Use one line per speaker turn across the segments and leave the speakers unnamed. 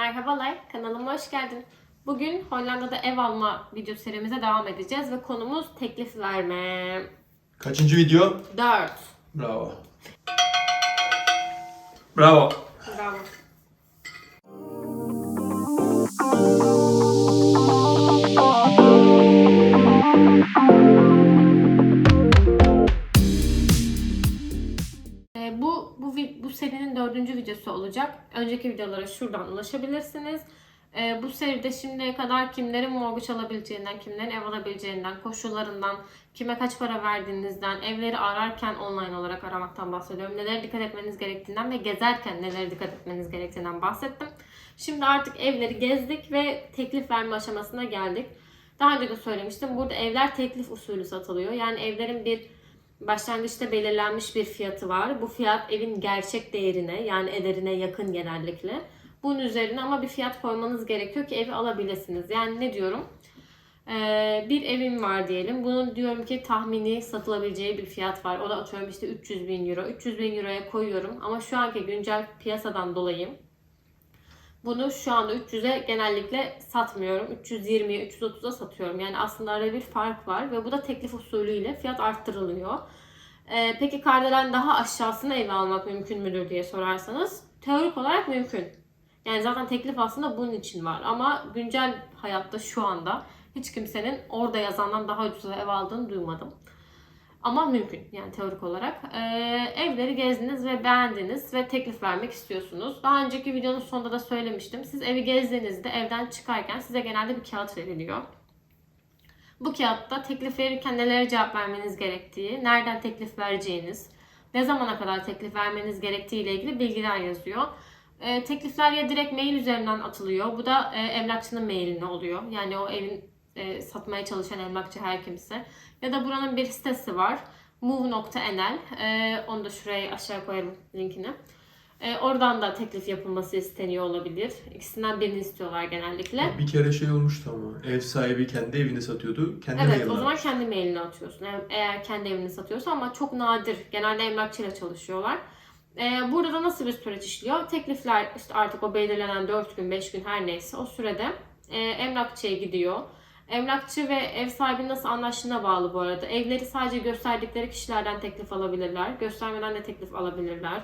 Merhabalar, kanalıma hoş geldin. Bugün Hollanda'da ev alma video serimize devam edeceğiz ve konumuz teklif verme.
Kaçıncı video?
4.
Bravo. Bravo.
Bu serinin dördüncü videosu olacak. Önceki videolara şuradan ulaşabilirsiniz. Ee, bu seride şimdiye kadar kimlerin mortgage alabileceğinden, kimlerin ev alabileceğinden, koşullarından, kime kaç para verdiğinizden, evleri ararken online olarak aramaktan bahsediyorum. Nelere dikkat etmeniz gerektiğinden ve gezerken nelere dikkat etmeniz gerektiğinden bahsettim. Şimdi artık evleri gezdik ve teklif verme aşamasına geldik. Daha önce de söylemiştim. Burada evler teklif usulü satılıyor. Yani evlerin bir başlangıçta belirlenmiş bir fiyatı var. Bu fiyat evin gerçek değerine yani ederine yakın genellikle. Bunun üzerine ama bir fiyat koymanız gerekiyor ki evi alabilirsiniz. Yani ne diyorum? Ee, bir evim var diyelim. Bunun diyorum ki tahmini satılabileceği bir fiyat var. O da atıyorum işte 300 bin euro. 300 bin euroya koyuyorum ama şu anki güncel piyasadan dolayı bunu şu anda 300'e genellikle satmıyorum. 320'ye, 330'a satıyorum. Yani aslında arada bir fark var ve bu da teklif usulüyle fiyat arttırılıyor. Ee, peki Kardelen daha aşağısına ev almak mümkün müdür diye sorarsanız teorik olarak mümkün. Yani zaten teklif aslında bunun için var ama güncel hayatta şu anda hiç kimsenin orada yazandan daha ucuza ev aldığını duymadım. Ama mümkün yani teorik olarak. Ee, evleri gezdiniz ve beğendiniz ve teklif vermek istiyorsunuz. Daha önceki videonun sonunda da söylemiştim. Siz evi gezdiğinizde evden çıkarken size genelde bir kağıt veriliyor. Bu kağıtta teklif verirken nelere cevap vermeniz gerektiği, nereden teklif vereceğiniz, ne zamana kadar teklif vermeniz gerektiği ile ilgili bilgiler yazıyor. Ee, teklifler ya direkt mail üzerinden atılıyor. Bu da e, emlakçının mailine oluyor. Yani o evin e, satmaya çalışan emlakçı her kimse. Ya da buranın bir sitesi var. move.nl. Ee, onu da şuraya aşağı koyarım linkini. Ee, oradan da teklif yapılması isteniyor olabilir. İkisinden birini istiyorlar genellikle.
Bir kere şey olmuştu ama ev sahibi kendi evini satıyordu. Kendi
Evet
mailine
o zaman kendi mailini atıyorsun. Eğer kendi evini satıyorsa ama çok nadir. Genelde emlakçıyla çalışıyorlar. Ee, burada da nasıl bir süreç işliyor? Teklifler işte artık o belirlenen 4 gün 5 gün her neyse o sürede e, emlakçıya gidiyor. Emlakçı ve ev sahibi nasıl anlaştığına bağlı bu arada. Evleri sadece gösterdikleri kişilerden teklif alabilirler. Göstermeden de teklif alabilirler.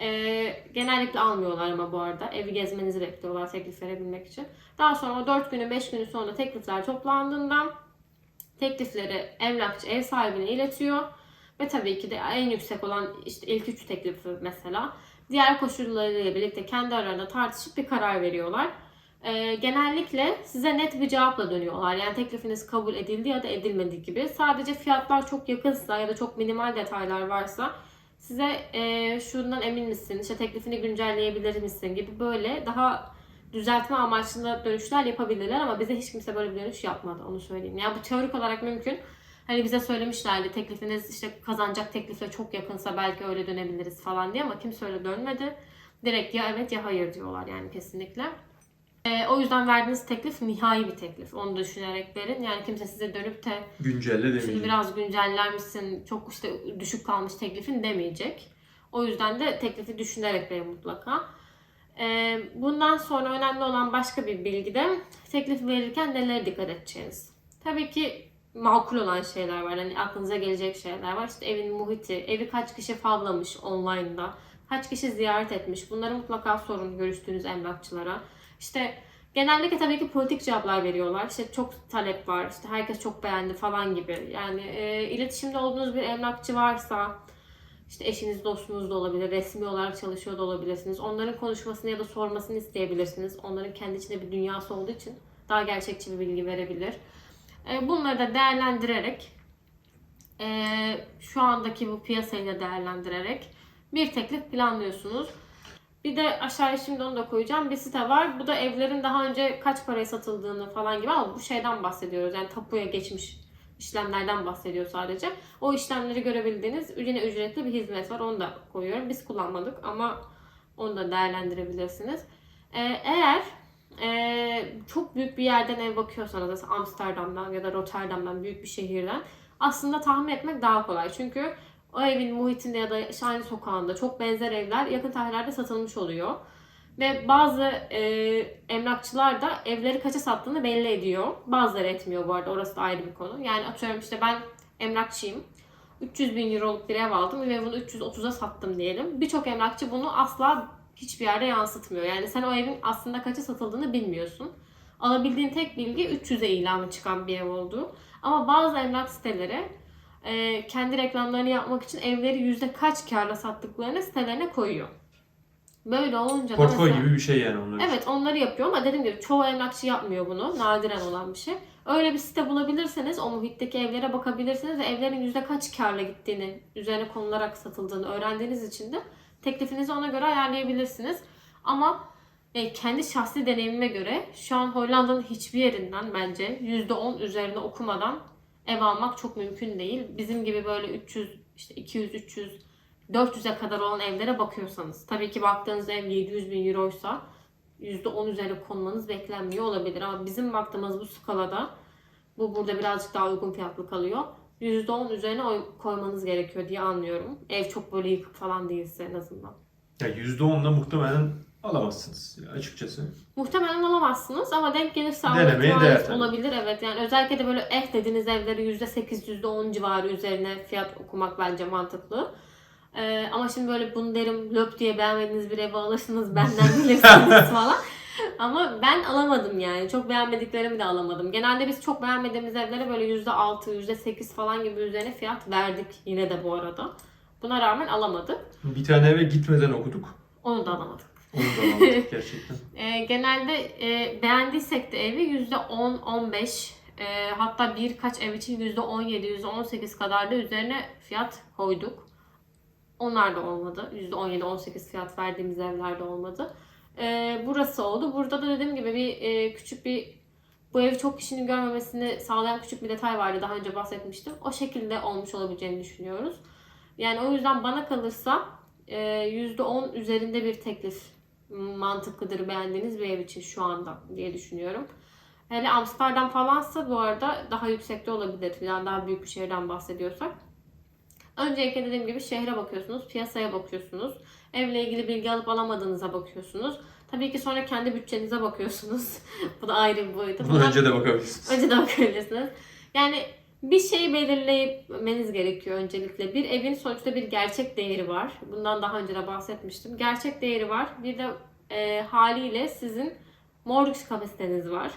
Ee, genellikle almıyorlar ama bu arada. Evi gezmenizi bekliyorlar teklif verebilmek için. Daha sonra o 4 günün 5 günün sonunda teklifler toplandığında teklifleri emlakçı ev sahibine iletiyor. Ve tabii ki de en yüksek olan işte ilk 3 teklifi mesela diğer koşullarıyla birlikte kendi aralarında tartışıp bir karar veriyorlar. Ee, genellikle size net bir cevapla dönüyorlar. Yani teklifiniz kabul edildi ya da edilmedi gibi. Sadece fiyatlar çok yakınsa ya da çok minimal detaylar varsa size e, şundan emin misin, işte teklifini güncelleyebilir misin gibi böyle daha düzeltme amaçlı dönüşler yapabilirler ama bize hiç kimse böyle bir dönüş yapmadı onu söyleyeyim. Yani bu teorik olarak mümkün. Hani bize söylemişlerdi teklifiniz işte kazanacak teklifle çok yakınsa belki öyle dönebiliriz falan diye ama kimse öyle dönmedi. Direkt ya evet ya hayır diyorlar yani kesinlikle. Ee, o yüzden verdiğiniz teklif nihai bir teklif. Onu düşünerek verin. Yani kimse size dönüp de
Güncelle
şunu
demeyeceğim.
biraz günceller misin, çok işte düşük kalmış teklifin demeyecek. O yüzden de teklifi düşünerek verin mutlaka. Ee, bundan sonra önemli olan başka bir bilgi de teklif verirken nelere dikkat edeceğiniz. Tabii ki makul olan şeyler var. Hani aklınıza gelecek şeyler var. İşte evin muhiti, evi kaç kişi favlamış online'da, kaç kişi ziyaret etmiş. Bunları mutlaka sorun görüştüğünüz emlakçılara. İşte genellikle tabii ki politik cevaplar veriyorlar. İşte çok talep var, işte herkes çok beğendi falan gibi. Yani e, iletişimde olduğunuz bir emlakçı varsa, işte eşiniz, dostunuz da olabilir, resmi olarak çalışıyor da olabilirsiniz. Onların konuşmasını ya da sormasını isteyebilirsiniz. Onların kendi içinde bir dünyası olduğu için daha gerçekçi bir bilgi verebilir. E, bunları da değerlendirerek, e, şu andaki bu piyasayı değerlendirerek bir teklif planlıyorsunuz. Bir de aşağıya şimdi onu da koyacağım. Bir site var. Bu da evlerin daha önce kaç paraya satıldığını falan gibi ama bu şeyden bahsediyoruz. Yani tapuya geçmiş işlemlerden bahsediyor sadece. O işlemleri görebildiğiniz yine ücretli bir hizmet var. Onu da koyuyorum. Biz kullanmadık ama onu da değerlendirebilirsiniz. Ee, eğer e, çok büyük bir yerden ev bakıyorsanız mesela Amsterdam'dan ya da Rotterdam'dan büyük bir şehirden aslında tahmin etmek daha kolay. Çünkü o evin muhitinde ya da aynı sokağında çok benzer evler yakın tarihlerde satılmış oluyor. Ve bazı e, emlakçılar da evleri kaça sattığını belli ediyor. Bazıları etmiyor bu arada orası da ayrı bir konu. Yani atıyorum işte ben emlakçıyım. 300 bin euroluk bir ev aldım ve bunu 330'a sattım diyelim. Birçok emlakçı bunu asla hiçbir yerde yansıtmıyor. Yani sen o evin aslında kaça satıldığını bilmiyorsun. Alabildiğin tek bilgi 300'e ilanı çıkan bir ev olduğu. Ama bazı emlak siteleri e, kendi reklamlarını yapmak için evleri yüzde kaç karla sattıklarını sitelerine koyuyor. Böyle olunca da
Portföy
mesela-
gibi bir şey yani onlar için.
Evet onları yapıyor ama dediğim gibi çoğu emlakçı yapmıyor bunu. Nadiren olan bir şey. Öyle bir site bulabilirseniz o muhitteki evlere bakabilirsiniz ve evlerin yüzde kaç karla gittiğini, üzerine konularak satıldığını öğrendiğiniz için de teklifinizi ona göre ayarlayabilirsiniz. Ama e, kendi şahsi deneyimime göre şu an Hollanda'nın hiçbir yerinden bence %10 üzerine okumadan ev almak çok mümkün değil. Bizim gibi böyle 300, işte 200, 300, 400'e kadar olan evlere bakıyorsanız. Tabii ki baktığınız ev 700 bin euroysa %10 üzerine konmanız beklenmiyor olabilir. Ama bizim baktığımız bu skalada bu burada birazcık daha uygun fiyatlı kalıyor. %10 üzerine oy- koymanız gerekiyor diye anlıyorum. Ev çok böyle yıkık falan değilse en azından.
Ya %10'la muhtemelen alamazsınız açıkçası.
Muhtemelen alamazsınız ama denk gelirse alma
Denemeye
ihtimaliniz
değer tabii.
olabilir. Evet yani özellikle de böyle ev dediğiniz evleri %8, %10 civarı üzerine fiyat okumak bence mantıklı. Ee, ama şimdi böyle bunu derim löp diye beğenmediğiniz bir evi alırsınız benden bilirsiniz falan. Ama ben alamadım yani. Çok beğenmediklerimi de alamadım. Genelde biz çok beğenmediğimiz evlere böyle %6, %8 falan gibi üzerine fiyat verdik yine de bu arada. Buna rağmen alamadık.
Bir tane eve gitmeden okuduk.
Onu da alamadık.
Onu da alamadık gerçekten.
E, genelde e, beğendiysek de evi %10-15 e, hatta birkaç ev için %17, %18 kadar da üzerine fiyat koyduk. Onlar da olmadı. %17-18 fiyat verdiğimiz evler de olmadı. E, burası oldu. Burada da dediğim gibi bir e, küçük bir bu evi çok kişinin görmemesini sağlayan küçük bir detay vardı. Daha önce bahsetmiştim. O şekilde olmuş olabileceğini düşünüyoruz. Yani o yüzden bana kalırsa e, %10 üzerinde bir teklif mantıklıdır beğendiğiniz bir ev için şu anda diye düşünüyorum. Hele Amsterdam falansa bu arada daha yüksekte olabilir. Yani daha büyük bir şehirden bahsediyorsak. Öncelikle dediğim gibi şehre bakıyorsunuz, piyasaya bakıyorsunuz. Evle ilgili bilgi alıp alamadığınıza bakıyorsunuz. Tabii ki sonra kendi bütçenize bakıyorsunuz. bu da ayrı bir boyutu.
Bunu önce de bakabilirsiniz.
Önce de bakabilirsiniz. Yani bir şeyi belirlemeniz gerekiyor öncelikle. Bir evin sonuçta bir gerçek değeri var. Bundan daha önce de bahsetmiştim. Gerçek değeri var. Bir de e, haliyle sizin mortgage kapasiteniz var.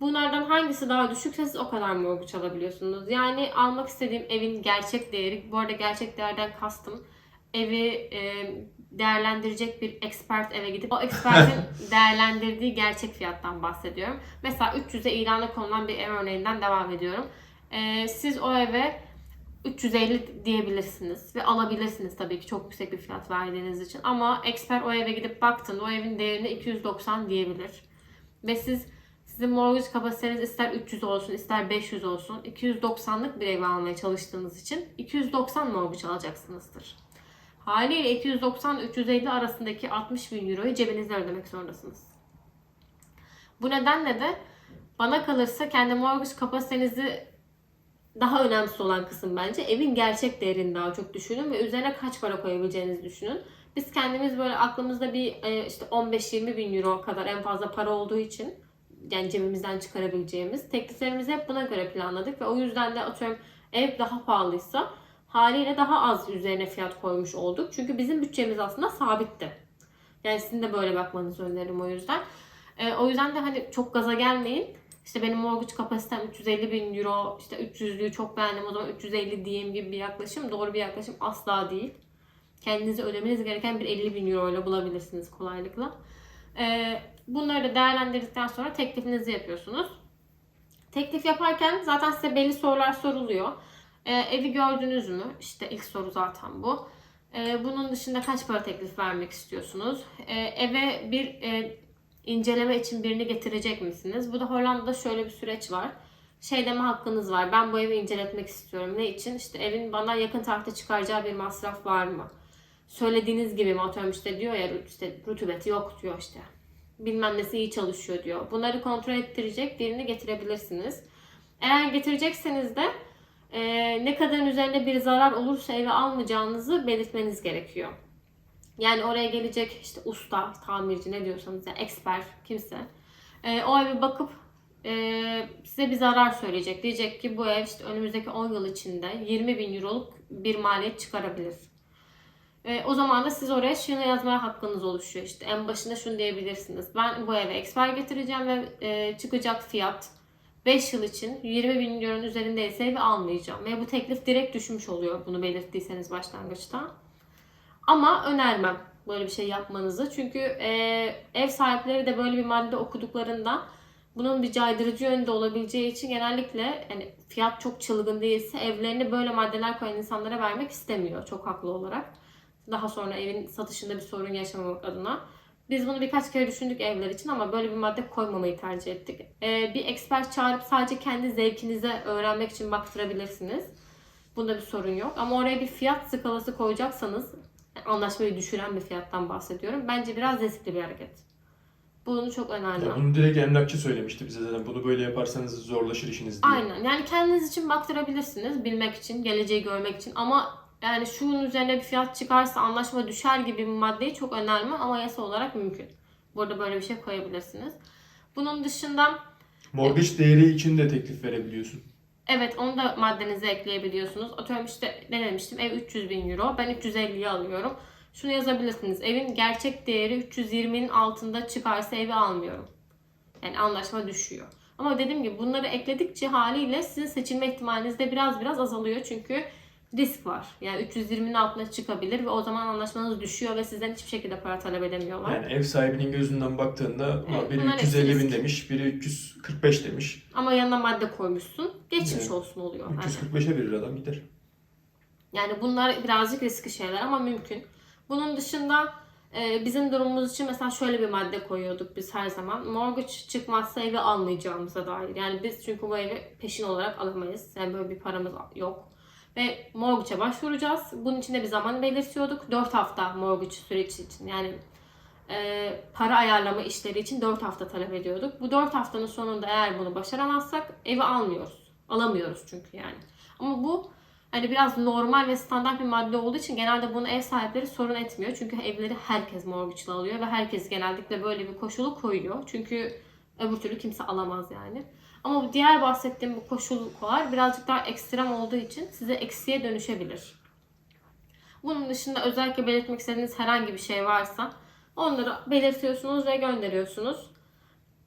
Bunlardan hangisi daha düşükse siz o kadar mortgage alabiliyorsunuz. Yani almak istediğim evin gerçek değeri, bu arada gerçek değerden kastım evi e, değerlendirecek bir expert eve gidip o expertin değerlendirdiği gerçek fiyattan bahsediyorum. Mesela 300'e ilana konulan bir ev örneğinden devam ediyorum. Ee, siz o eve 350 diyebilirsiniz ve alabilirsiniz tabii ki çok yüksek bir fiyat verdiğiniz için. Ama expert o eve gidip baktığında o evin değerini 290 diyebilir. Ve siz sizin mortgage kapasiteniz ister 300 olsun ister 500 olsun 290'lık bir ev almaya çalıştığınız için 290 mortgage alacaksınızdır. Haliyle 290-350 arasındaki 60 bin euroyu cebinizden ödemek zorundasınız. Bu nedenle de bana kalırsa kendi mortgage kapasitenizi daha önemlisi olan kısım bence evin gerçek değerini daha çok düşünün ve üzerine kaç para koyabileceğinizi düşünün. Biz kendimiz böyle aklımızda bir e, işte 15-20 bin euro kadar en fazla para olduğu için yani cebimizden çıkarabileceğimiz tekliflerimizi hep buna göre planladık ve o yüzden de atıyorum ev daha pahalıysa haliyle daha az üzerine fiyat koymuş olduk. Çünkü bizim bütçemiz aslında sabitti. Yani sizin de böyle bakmanızı öneririm o yüzden. Ee, o yüzden de hani çok gaza gelmeyin. İşte benim mortgage kapasitem 350 bin euro, işte 300'lüğü çok beğendim o zaman 350 diyeyim gibi bir yaklaşım doğru bir yaklaşım asla değil. Kendinize ödemeniz gereken bir 50 bin euro ile bulabilirsiniz kolaylıkla. Ee, bunları da değerlendirdikten sonra teklifinizi yapıyorsunuz. Teklif yaparken zaten size belli sorular soruluyor. Ee, evi gördünüz mü? İşte ilk soru zaten bu. Ee, bunun dışında kaç para teklif vermek istiyorsunuz? Ee, eve bir e, inceleme için birini getirecek misiniz? Bu da Hollanda'da şöyle bir süreç var. Şey deme hakkınız var. Ben bu evi inceletmek istiyorum. Ne için? İşte evin bana yakın tarihte çıkaracağı bir masraf var mı? Söylediğiniz gibi mi atıyorum işte diyor ya işte rutubeti yok diyor işte. Bilmem nesi iyi çalışıyor diyor. Bunları kontrol ettirecek birini getirebilirsiniz. Eğer getirecekseniz de e, ne kadar üzerinde bir zarar olursa eve almayacağınızı belirtmeniz gerekiyor. Yani oraya gelecek işte usta, tamirci ne diyorsanız yani eksper kimse. E, o eve bakıp e, size bir zarar söyleyecek. Diyecek ki bu ev işte önümüzdeki 10 yıl içinde 20 bin euroluk bir maliyet çıkarabilir. E, o zaman da siz oraya şunu yazmaya hakkınız oluşuyor. İşte en başında şunu diyebilirsiniz. Ben bu eve eksper getireceğim ve e, çıkacak fiyat 5 yıl için 20 bin euronun üzerindeyse evi almayacağım. Ve bu teklif direkt düşmüş oluyor bunu belirttiyseniz başlangıçta. Ama önermem böyle bir şey yapmanızı. Çünkü e, ev sahipleri de böyle bir madde okuduklarında bunun bir caydırıcı yönde olabileceği için genellikle yani fiyat çok çılgın değilse evlerini böyle maddeler koyan insanlara vermek istemiyor çok haklı olarak. Daha sonra evin satışında bir sorun yaşamamak adına. Biz bunu birkaç kere düşündük evler için ama böyle bir madde koymamayı tercih ettik. Ee, bir expert çağırıp sadece kendi zevkinize öğrenmek için baktırabilirsiniz. Bunda bir sorun yok. Ama oraya bir fiyat skalası koyacaksanız anlaşmayı düşüren bir fiyattan bahsediyorum. Bence biraz riskli bir hareket. Bunu çok önermem.
Ya bunu direkt emlakçı söylemişti bize zaten. Bunu böyle yaparsanız zorlaşır işiniz diye.
Aynen. Yani kendiniz için baktırabilirsiniz. Bilmek için, geleceği görmek için. Ama yani şunun üzerine bir fiyat çıkarsa anlaşma düşer gibi bir maddeyi çok önermem ama yasa olarak mümkün. Burada böyle bir şey koyabilirsiniz. Bunun dışında
Mortgage değeri için de teklif verebiliyorsun.
Evet onu da maddenize ekleyebiliyorsunuz. Atıyorum işte ne demiştim ev 300 bin euro ben 350'yi alıyorum. Şunu yazabilirsiniz. Evin gerçek değeri 320'nin altında çıkarsa evi almıyorum. Yani anlaşma düşüyor. Ama dediğim gibi bunları ekledikçe haliyle sizin seçilme ihtimaliniz de biraz biraz azalıyor. Çünkü risk var. Yani 320'nin altına çıkabilir ve o zaman anlaşmanız düşüyor ve sizden hiçbir şekilde para talep edemiyorlar.
Yani ev sahibinin gözünden baktığında
Evet,
biri
bunlar hepsi
350 bin demiş, biri 345 demiş.
Ama yanına madde koymuşsun. Geçmiş
Evet.
olsun oluyor. Yani.
345'e verir adam gider.
Yani bunlar birazcık riskli şeyler ama mümkün. Bunun dışında e, bizim durumumuz için mesela şöyle bir madde koyuyorduk biz her zaman. Mortgage çıkmazsa evi almayacağımıza dair. Yani biz çünkü bu evi peşin olarak alamayız. Yani böyle bir paramız yok. Ve mortgage'e başvuracağız. Bunun için de bir zaman belirtiyorduk. 4 hafta mortgage süreci için. Yani e, para ayarlama işleri için 4 hafta talep ediyorduk. Bu 4 haftanın sonunda eğer bunu başaramazsak evi almıyoruz. Alamıyoruz çünkü yani. Ama bu hani biraz normal ve standart bir madde olduğu için genelde bunu ev sahipleri sorun etmiyor. Çünkü evleri herkes mortgage'la alıyor ve herkes genellikle böyle bir koşulu koyuyor. Çünkü öbür türlü kimse alamaz yani. Ama bu diğer bahsettiğim bu koşullar birazcık daha ekstrem olduğu için size eksiye dönüşebilir. Bunun dışında özellikle belirtmek istediğiniz herhangi bir şey varsa onları belirtiyorsunuz ve gönderiyorsunuz.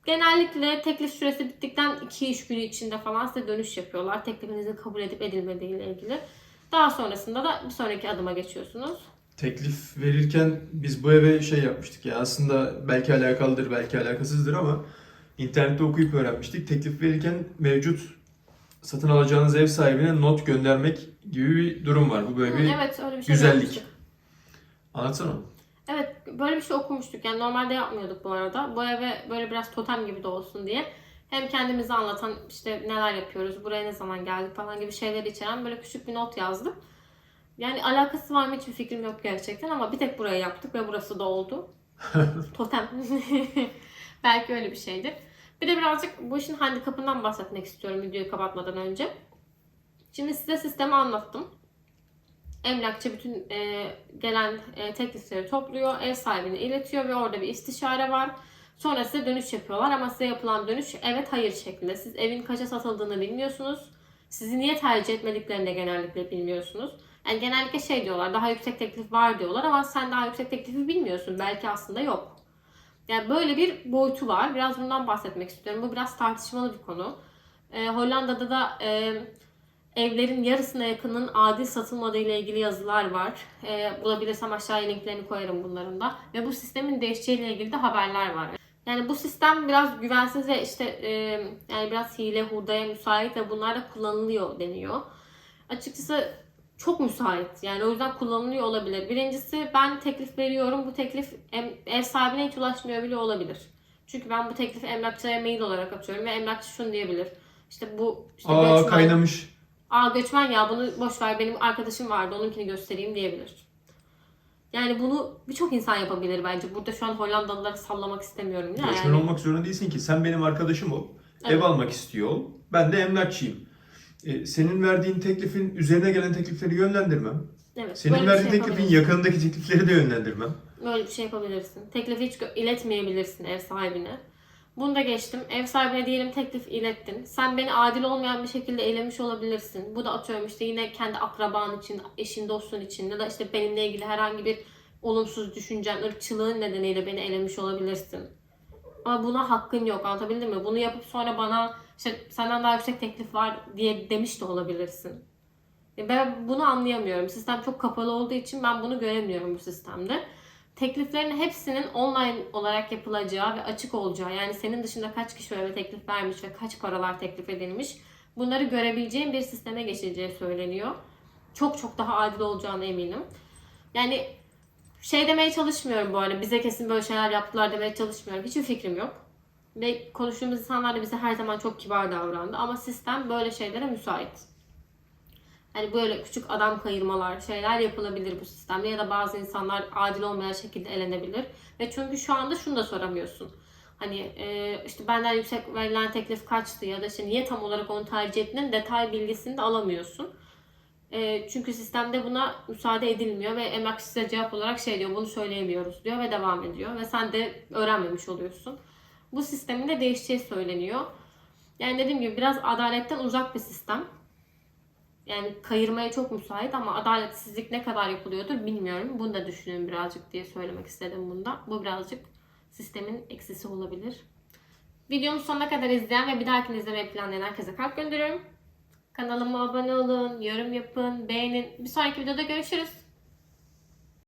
Genellikle teklif süresi bittikten 2 iş günü içinde falan size dönüş yapıyorlar. Teklifinizin kabul edip edilmediği ile ilgili. Daha sonrasında da bir sonraki adıma geçiyorsunuz.
Teklif verirken biz bu eve şey yapmıştık ya aslında belki alakalıdır belki alakasızdır ama internette okuyup öğrenmiştik. Teklif verirken mevcut satın alacağınız ev sahibine not göndermek gibi bir durum var. Bu böyle
Hı,
bir
evet öyle bir şey
güzellik.
yapmıştık.
anlatsana. onu.
Evet böyle bir şey okumuştuk. Yani normalde yapmıyorduk bu arada. Bu eve böyle biraz totem gibi de olsun diye. Hem kendimizi anlatan işte neler yapıyoruz, buraya ne zaman geldik falan gibi şeyleri içeren böyle küçük bir not yazdık. Yani alakası var mı hiçbir fikrim yok gerçekten ama bir tek buraya yaptık ve burası da oldu. totem. Belki öyle bir şeydir. Bir de birazcık bu işin handikapından bahsetmek istiyorum videoyu kapatmadan önce. Şimdi size sistemi anlattım. Emlakçı bütün e, gelen e, teklifleri topluyor, ev sahibine iletiyor ve orada bir istişare var. Sonra size dönüş yapıyorlar ama size yapılan dönüş evet hayır şeklinde. Siz evin kaça satıldığını bilmiyorsunuz. Sizi niye tercih etmediklerini de genellikle bilmiyorsunuz. Yani genellikle şey diyorlar daha yüksek teklif var diyorlar ama sen daha yüksek teklifi bilmiyorsun. Belki aslında yok. Yani böyle bir boyutu var. Biraz bundan bahsetmek istiyorum. Bu biraz tartışmalı bir konu. E, Hollanda'da da e, evlerin yarısına yakının adil satılmadığı ile ilgili yazılar var. E, bulabilirsem aşağıya linklerini koyarım bunların da. Ve bu sistemin değişeceği ile ilgili de haberler var. Yani bu sistem biraz güvensiz ve işte e, yani biraz hile hurdaya müsait ve bunlar da kullanılıyor deniyor. Açıkçası çok müsait. Yani o yüzden kullanılıyor olabilir. Birincisi ben teklif veriyorum. Bu teklif ev sahibine hiç ulaşmıyor bile olabilir. Çünkü ben bu teklifi emlakçıya mail olarak atıyorum ve emlakçı şunu diyebilir. İşte bu işte
Aa
göçmen-
kaynamış.
Aa göçmen ya bunu boş ver benim arkadaşım vardı onunkini göstereyim diyebilir. Yani bunu birçok insan yapabilir bence. Burada şu an Hollandalıları sallamak istemiyorum. Ya.
Göçmen
Yani,
olmak zorunda değilsin ki. Sen benim arkadaşım ol. Ev
Evet.
almak istiyor ol. Ben de emlakçıyım. E, senin verdiğin teklifin üzerine gelen teklifleri yönlendirmem.
Evet.
Senin
böyle bir
verdiğin
şey
teklifin yakınındaki teklifleri de yönlendirmem.
Böyle bir şey yapabilirsin. Teklifi hiç gö- iletmeyebilirsin ev sahibine. Bunu da geçtim. Ev sahibine diyelim teklif ilettin. Sen beni adil olmayan bir şekilde eylemiş olabilirsin. Bu da atıyorum işte yine kendi akraban için, eşin, dostun için ya da işte benimle ilgili herhangi bir olumsuz düşüncen, ırkçılığın nedeniyle beni elemiş olabilirsin. Ama buna hakkın yok anlatabildim mi? Bunu yapıp sonra bana işte senden daha yüksek teklif var diye demiş de olabilirsin. Ben bunu anlayamıyorum. Sistem çok kapalı olduğu için ben bunu göremiyorum bu sistemde. Tekliflerin hepsinin online olarak yapılacağı ve açık olacağı yani senin dışında kaç kişi öyle teklif vermiş ve kaç paralar teklif edilmiş bunları görebileceğin bir sisteme geçileceği söyleniyor. Çok çok daha adil olacağına eminim. Yani şey demeye çalışmıyorum bu arada bize kesin böyle şeyler yaptılar demeye çalışmıyorum. Hiçbir fikrim yok. Ve konuştuğumuz insanlar da bize her zaman çok kibar davrandı ama sistem böyle şeylere müsait. Hani böyle küçük adam kayırmalar, şeyler yapılabilir bu sistemde ya da bazı insanlar adil olmayan şekilde elenebilir. Ve çünkü şu anda şunu da soramıyorsun. Hani e, işte benden yüksek verilen teklif kaçtı ya da işte niye tam olarak onu tercih ettiğinin detay bilgisini de alamıyorsun. E, çünkü sistemde buna müsaade edilmiyor ve emlak size cevap olarak şey diyor bunu söyleyemiyoruz diyor ve devam ediyor ve sen de öğrenmemiş oluyorsun. Bu sistemin de değişeceği söyleniyor. Yani dediğim gibi biraz adaletten uzak bir sistem. Yani kayırmaya çok müsait ama adaletsizlik ne kadar yapılıyordur bilmiyorum. Bunu da düşünün birazcık diye söylemek istedim bunda. Bu birazcık sistemin eksisi olabilir. Videomu sonuna kadar izleyen ve bir dahakini izlemeyi planlayan herkese kalp gönderiyorum. Kanalıma abone olun, yorum yapın, beğenin. Bir sonraki videoda görüşürüz.